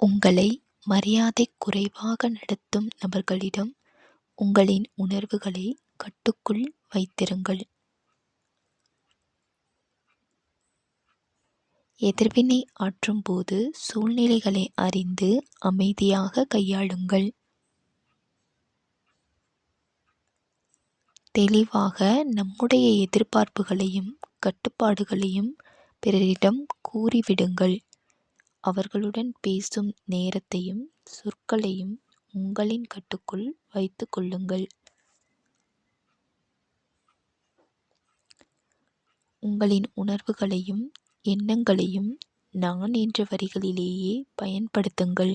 உங்களை மரியாதை குறைவாக நடத்தும் நபர்களிடம் உங்களின் உணர்வுகளை கட்டுக்குள் வைத்திருங்கள். எதிர்வினை ஆற்றும்போது சூழ்நிலைகளை அறிந்து அமைதியாக கையாளுங்கள். தெளிவாக நம்முடைய எதிர்பார்ப்புகளையும் கட்டுப்பாடுகளையும் பிறரிடம் கூறிவிடுங்கள். அவர்களுடன் பேசும் நேரத்தையும் சொற்களையும் உங்களின் கட்டுக்குள் வைத்துக் கொள்ளுங்கள். உங்களின் உணர்வுகளையும் எண்ணங்களையும் நான் என்ற வரிகளிலேயே பயன்படுத்துங்கள்.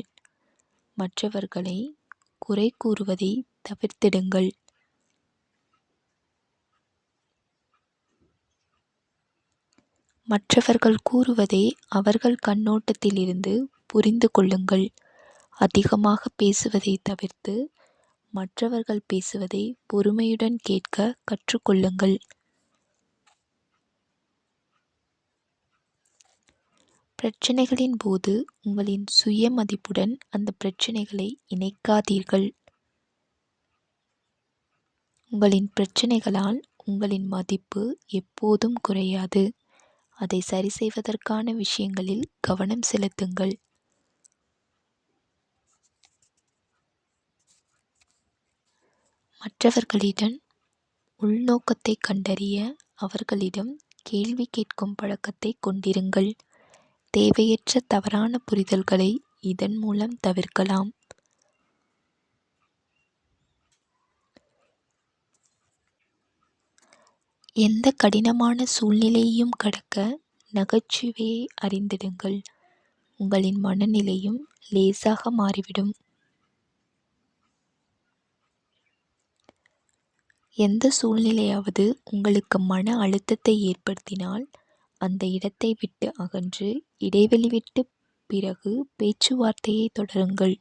மற்றவர்களை குறை கூறுவதை தவிர்த்திடுங்கள். மற்றவர்கள் கூறுவதை அவர்கள் கண்ணோட்டத்திலிருந்து புரிந்து கொள்ளுங்கள். அதிகமாக பேசுவதை தவிர்த்து மற்றவர்கள் பேசுவதை பொறுமையுடன் கேட்க கற்றுக்கொள்ளுங்கள். பிரச்சனைகளின் போது உங்களின் சுய மதிப்புடன் அந்த பிரச்சனைகளை இணைக்காதீர்கள். உங்களின் பிரச்சனைகளால் உங்களின் மதிப்பு எப்போதும் குறையாது. அதை சரி செய்வதற்கான விஷயங்களில் கவனம் செலுத்துங்கள். மற்றவர்களிடம் உள்நோக்கத்தை கண்டறிய அவர்களிடம் கேள்வி கேட்கும் பழக்கத்தை கொண்டிருங்கள். தேவையற்ற தவறான புரிதல்களை இதன் மூலம் தவிர்க்கலாம். எந்த கடினமான சூழ்நிலையையும் கடக்க நகைச்சுவையை அறிந்திடுங்கள். உங்களின் மனநிலையும் லேசாக மாறிவிடும். எந்த சூழ்நிலையாவது உங்களுக்கு மன அழுத்தத்தை ஏற்படுத்தினால் அந்த இடத்தை விட்டு அகன்று இடைவெளி விட்டு பிறகு பேச்சுவார்த்தையை தொடருங்கள்.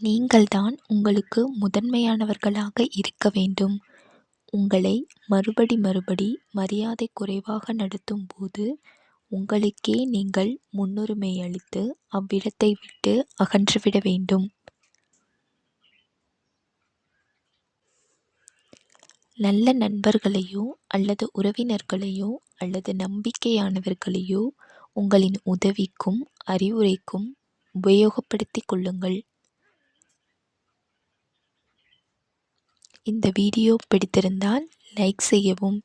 நீங்கள்தான் உங்களுக்கு முதன்மையானவர்களாக இருக்க வேண்டும். உங்களை மறுபடி மறுபடி மரியாதை குறைவாக நடத்தும் போது உங்களுக்கே நீங்கள் முன்னுரிமை அளித்து அவ்விடத்தை விட்டு அகன்றுவிட வேண்டும். நல்ல நண்பர்களையோ அல்லது உறவினர்களையோ அல்லது நம்பிக்கையானவர்களையோ உங்களின் உதவிக்கும் அறிவுரைக்கும் உபயோகப்படுத்திக் கொள்ளுங்கள். இந்த வீடியோ பிடித்திருந்தால் லைக் செய்யவும்.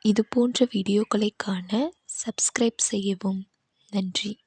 இது போன்ற வீடியோக்களை காண சப்ஸ்கிரைப் செய்யவும். நன்றி.